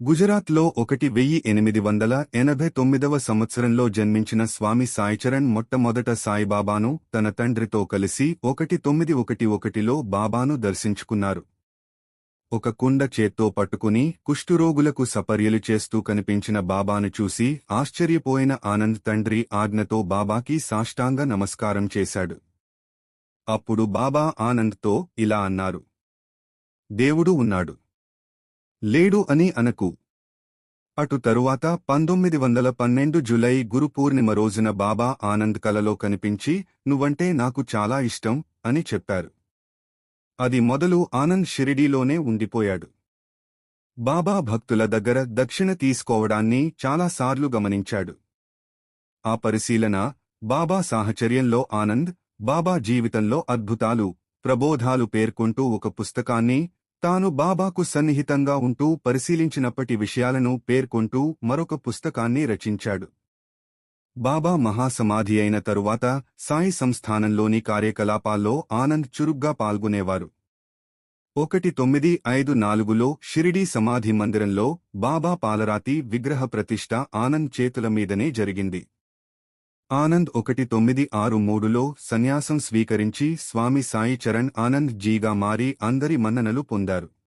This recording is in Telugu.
గుజరాత్లో ఒకటి వెయ్యి ఎనిమిది వందల ఎనభై తొమ్మిదవ సంవత్సరంలో జన్మించిన స్వామి సాయిచరణ్ మొట్టమొదట సాయిబాబాను తన తండ్రితో కలిసి ఒకటి తొమ్మిది ఒకటి ఒకటిలో బాబాను దర్శించుకున్నారు. ఒక కుండ చేత్తో పట్టుకుని కుష్ఠురోగులకు సపర్యలు చేస్తూ కనిపించిన బాబాను చూసి ఆశ్చర్యపోయిన ఆనంద్ తండ్రి ఆజ్ఞతో బాబాకి సాష్టాంగ నమస్కారం చేశాడు. అప్పుడు బాబా ఆనంద్తో ఇలా అన్నారు. దేవుడు ఉన్నాడు. లేడు అని అనకు. అటు తరువాత పంతొమ్మిది వందల పన్నెండు జులై గురు పూర్ణిమ రోజున బాబా ఆనంద్ కలలో కనిపించి నువ్వంటే నాకు చాలా ఇష్టం అని చెప్పారు. అది మొదలు ఆనంద్ షిరిడీలోనే ఉండిపోయాడు. బాబా భక్తుల దగ్గర దక్షిణ తీసుకోవడాన్ని చాలాసార్లు గమనించాడు. ఆ పరిశీలన బాబా సాహచర్యంలో ఆనంద్ బాబా జీవితంలో అద్భుతాలు ప్రబోధాలు పేర్కొంటూ ఒక పుస్తకాన్ని తాను బాబాకు సన్నిహితంగా ఉంటూ పరిశీలించినప్పటి విషయాలను పేర్కొంటూ మరొక పుస్తకాన్ని రచించాడు. బాబా మహాసమాధి అయిన తరువాత సాయి సంస్థానంలోని కార్యకలాపాల్లో ఆనంద్ చురుగ్గా పాల్గొనేవారు. ఒకటి తొమ్మిది ఐదు నాలుగులో షిరిడీ సమాధి మందిరంలో బాబా పాలరాతి విగ్రహ ప్రతిష్ఠ ఆనంద్ చేతుల మీదనే జరిగింది. ఆనంద్ ఒకటి తొమ్మిది ఆరు మూడులో సన్యాసం స్వీకరించి స్వామి సాయి చరణ్ ఆనంద్ జీగా మారి అందరి మన్ననలు పొందారు.